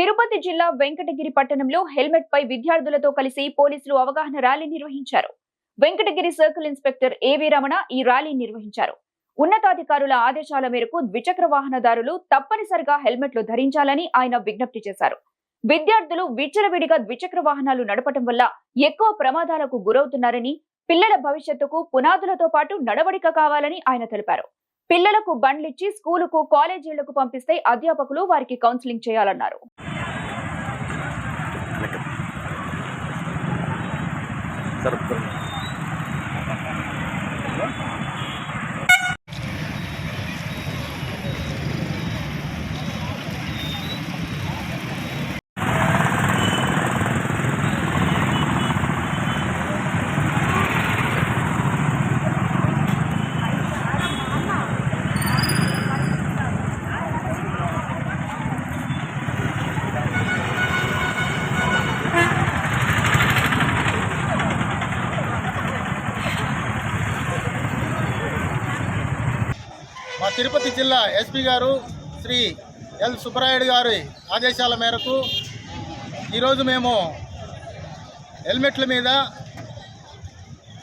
తిరుపతి జిల్లా వెంకటగిరి పట్టణంలో హెల్మెట్ పై విద్యార్థులతో కలిసి పోలీసులు అవగాహన ర్యాలీ నిర్వహించారు. వెంకటగిరి సర్కిల్ ఇన్స్పెక్టర్ ఏవి రమణ ఈ ర్యాలీ నిర్వహించారు. ఉన్నతాధికారుల ఆదేశాల మేరకు ద్విచక్ర వాహనదారులు తప్పనిసరిగా హెల్మెట్లు ధరించాలని ఆయన విజ్ఞప్తి చేశారు. విద్యార్థులు విచ్చలవిడిగా ద్విచక్ర వాహనాలు నడపటం వల్ల ఎక్కువ ప్రమాదాలకు గురవుతున్నారని పిల్లల భవిష్యత్తుకు పునాదులతో పాటు నడవడిక కావాలని ఆయన తెలిపారు. పిల్లలకు బండ్లిచ్చి స్కూలుకు కాలేజీలకు పంపిస్తే అధ్యాపకులు వారికి కౌన్సిలింగ్ చేయాలన్నారు. సార్ మా తిరుపతి జిల్లా ఎస్పీ గారు శ్రీ ఎల్ సుబ్బరాయుడు గారి ఆదేశాల మేరకు ఈరోజు మేము హెల్మెట్ల మీద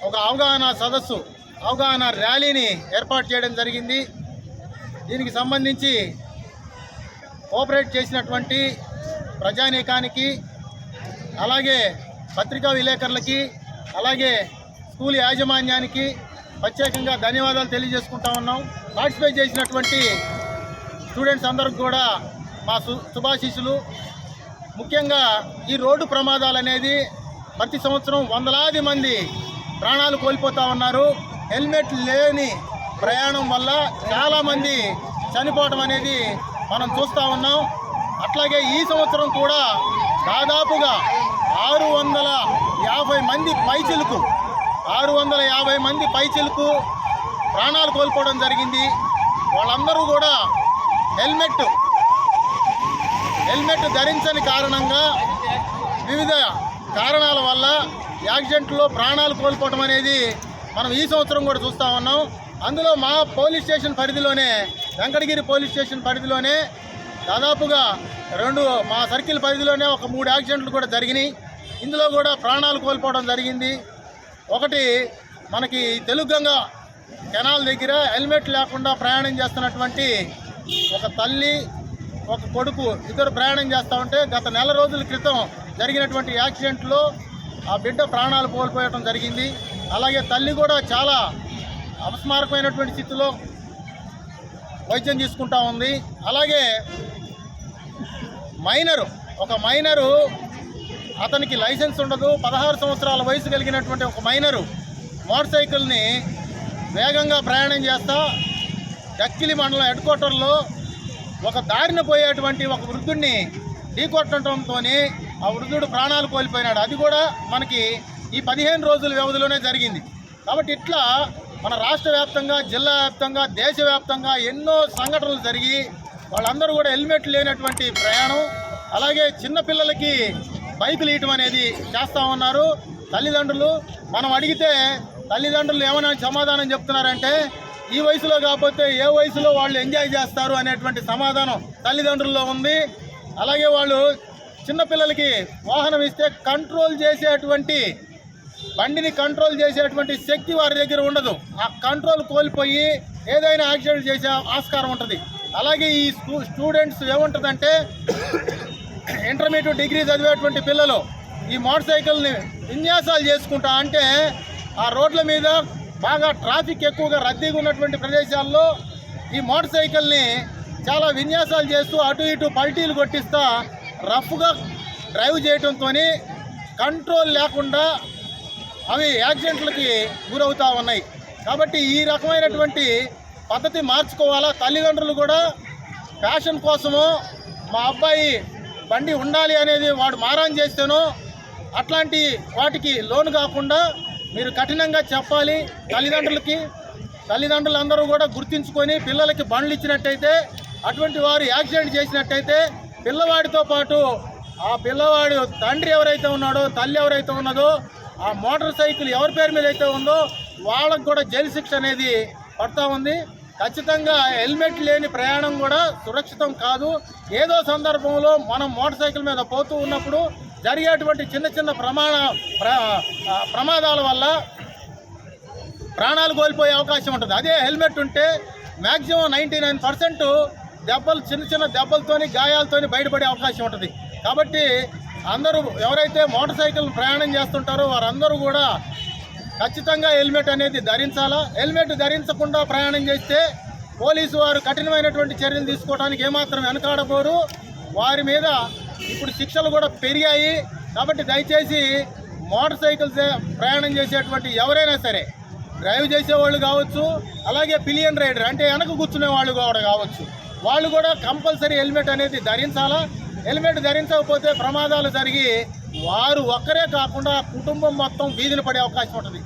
ఒక అవగాహన సదస్సు అవగాహన ర్యాలీని ఏర్పాటు చేయడం జరిగింది. దీనికి సంబంధించి కోఆపరేట్ చేసినటువంటి ప్రజానీకానికి అలాగే పత్రికా విలేకరులకి అలాగే స్కూల్ యాజమాన్యానికి ప్రత్యేకంగా ధన్యవాదాలు తెలియజేసుకుంటా ఉన్నాం. పార్టిసిపేట్ చేసినటువంటి స్టూడెంట్స్ అందరికి కూడా మా సు శుభాశీస్సులు. ముఖ్యంగా ఈ రోడ్డు ప్రమాదాలు అనేది ప్రతి సంవత్సరం వందలాది మంది ప్రాణాలు కోల్పోతూ ఉన్నారు. హెల్మెట్ లేని ప్రయాణం వల్ల చాలామంది చనిపోవటం అనేది మనం చూస్తూ ఉన్నాం. అట్లాగే ఈ సంవత్సరం కూడా దాదాపుగా ఆరు వందల యాభై మంది పైచిలుకు ఆరు వందల యాభై మంది పైచిలుకు ప్రాణాలు కోల్పోవడం జరిగింది. వాళ్ళందరూ కూడా హెల్మెట్ హెల్మెట్ ధరించని కారణంగా వివిధ కారణాల వల్ల యాక్సిడెంట్లో ప్రాణాలు కోల్పోవడం అనేది మనం ఈ సంవత్సరం కూడా చూస్తూ ఉన్నాం. అందులో మా పోలీస్ స్టేషన్ పరిధిలోనే వెంకటగిరి పోలీస్ స్టేషన్ పరిధిలోనే దాదాపుగా రెండు మా సర్కిల్ పరిధిలోనే ఒక మూడు యాక్సిడెంట్లు కూడా జరిగినాయి. ఇందులో కూడా ప్రాణాలు కోల్పోవడం జరిగింది. ఒకటి మనకి తెలుగంగ కెనాల్ దగ్గర హెల్మెట్ లేకుండా ప్రయాణం చేస్తున్నటువంటి ఒక తల్లి ఒక కొడుకు ఇద్దరు ప్రయాణం చేస్తూ ఉంటే గత నెల రోజుల క్రితం జరిగినటువంటి యాక్సిడెంట్లో ఆ బిడ్డ ప్రాణాలు కోల్పోయటం జరిగింది. అలాగే తల్లి కూడా చాలా అపస్మారకమైనటువంటి స్థితిలో వైద్యం తీసుకుంటా ఉంది. అలాగే మైనరు ఒక మైనరు అతనికి లైసెన్స్ ఉండదు. పదహారు సంవత్సరాల వయసు కలిగినటువంటి ఒక మైనరు మోటార్ సైకిల్ని వేగంగా ప్రయాణం చేస్తా. డక్కిలి మండలం హెడ్ క్వార్టర్లో ఒక దారిన పోయేటువంటి ఒక వృద్ధుడిని ఢీకొట్టడంతో ఆ వృద్ధుడు ప్రాణాలు కోల్పోయినాడు. అది కూడా మనకి ఈ పదిహేను రోజుల వ్యవధిలోనే జరిగింది. కాబట్టి ఇట్లా మన రాష్ట్ర వ్యాప్తంగా జిల్లా వ్యాప్తంగా దేశవ్యాప్తంగా ఎన్నో సంఘటనలు జరిగి వాళ్ళందరూ కూడా హెల్మెట్ లేనటువంటి ప్రయాణం అలాగే చిన్నపిల్లలకి బైకులు ఇయటం అనేది చేస్తూ ఉన్నారు. తల్లిదండ్రులు మనం అడిగితే తల్లిదండ్రులు ఏమైనా సమాధానం చెప్తున్నారంటే ఈ వయసులో కాకపోతే ఏ వయసులో వాళ్ళు ఎంజాయ్ చేస్తారు అనేటువంటి సమాధానం తల్లిదండ్రుల్లో ఉంది. అలాగే వాళ్ళు చిన్నపిల్లలకి వాహనం ఇస్తే కంట్రోల్ చేసేటువంటి బండిని కంట్రోల్ చేసేటువంటి శక్తి వారి దగ్గర ఉండదు. ఆ కంట్రోల్ కోల్పోయి ఏదైనా యాక్సిడెంట్ చేసే ఆస్కారం ఉంటుంది. అలాగే ఈ స్టూడెంట్స్ ఏముంటుందంటే ఇంటర్మీడియట్ డిగ్రీ చదివేటువంటి పిల్లలు ఈ మోటార్ సైకిల్ని విన్యాసాలు చేసుకుంటా అంటే ఆ రోడ్ల మీద బాగా ట్రాఫిక్ ఎక్కువగా రద్దీగా ఉన్నటువంటి ప్రదేశాల్లో ఈ మోటార్ సైకిల్ని చాలా విన్యాసాలు చేస్తూ అటు ఇటు పల్టీలు కొట్టిస్తా రఫ్గా డ్రైవ్ చేయడంతో కంట్రోల్ లేకుండా అవి యాక్సిడెంట్లకి గురవుతూ ఉన్నాయి. కాబట్టి ఈ రకమైనటువంటి పద్ధతి మార్చుకోవాలా? తల్లిదండ్రులు కూడా ఫ్యాషన్ కోసము మా అబ్బాయి బండి ఉండాలి అనేది వాడు మారాన్ చేస్తేనో అట్లాంటి వాటికి లోను కాకుండా మీరు కఠినంగా చెప్పాలి. తల్లిదండ్రులకి తల్లిదండ్రులందరూ కూడా గుర్తించుకొని పిల్లలకి బండ్లు ఇచ్చినట్టయితే అటువంటి వారు యాక్సిడెంట్ చేసినట్టయితే పిల్లవాడితో పాటు ఆ పిల్లవాడు తండ్రి ఎవరైతే ఉన్నాడో తల్లి ఎవరైతే ఉన్నదో ఆ మోటార్ సైకిల్ ఎవరి పేరు మీద అయితే ఉందో వాళ్ళకు కూడా జైలు శిక్ష అనేది పడతా ఉంది. ఖచ్చితంగా హెల్మెట్ లేని ప్రయాణం కూడా సురక్షితం కాదు. ఏదో సందర్భంలో మనం మోటార్ సైకిల్ మీద పోతూ ఉన్నప్పుడు జరిగేటువంటి చిన్న చిన్న ప్రమాణ ప్ర ప్రమాదాల వల్ల ప్రాణాలు కోల్పోయే అవకాశం ఉంటుంది. అదే హెల్మెట్ ఉంటే మ్యాక్సిమం నైంటీ నైన్ పర్సెంట్ దెబ్బలు చిన్న చిన్న దెబ్బలతోని గాయాలతోని బయటపడే అవకాశం ఉంటుంది. కాబట్టి అందరూ ఎవరైతే మోటార్ సైకిల్ ప్రయాణం చేస్తుంటారో వారందరూ కూడా ఖచ్చితంగా హెల్మెట్ అనేది ధరించాలా? హెల్మెట్ ధరించకుండా ప్రయాణం చేస్తే పోలీసు వారు కఠినమైనటువంటి చర్యలు తీసుకోవడానికి ఏమాత్రం వెనకాడబోరు. వారి మీద ఇప్పుడు శిక్షలు కూడా పెరిగాయి. కాబట్టి దయచేసి మోటార్ సైకిల్స్ ప్రయాణం చేసేటువంటి ఎవరైనా సరే డ్రైవ్ చేసేవాళ్ళు కావచ్చు అలాగే పిలియన్ రైడర్ అంటే వెనక కూర్చునే వాళ్ళు కూడా కావచ్చు. వాళ్ళు కూడా కంపల్సరీ హెల్మెట్ అనేది ధరించాలా? హెల్మెట్ ధరించకపోతే ప్రమాదాలు జరిగి వారు ఒక్కరే కాకుండా కుటుంబం మొత్తం వీధిని పడే అవకాశం ఉంటుంది.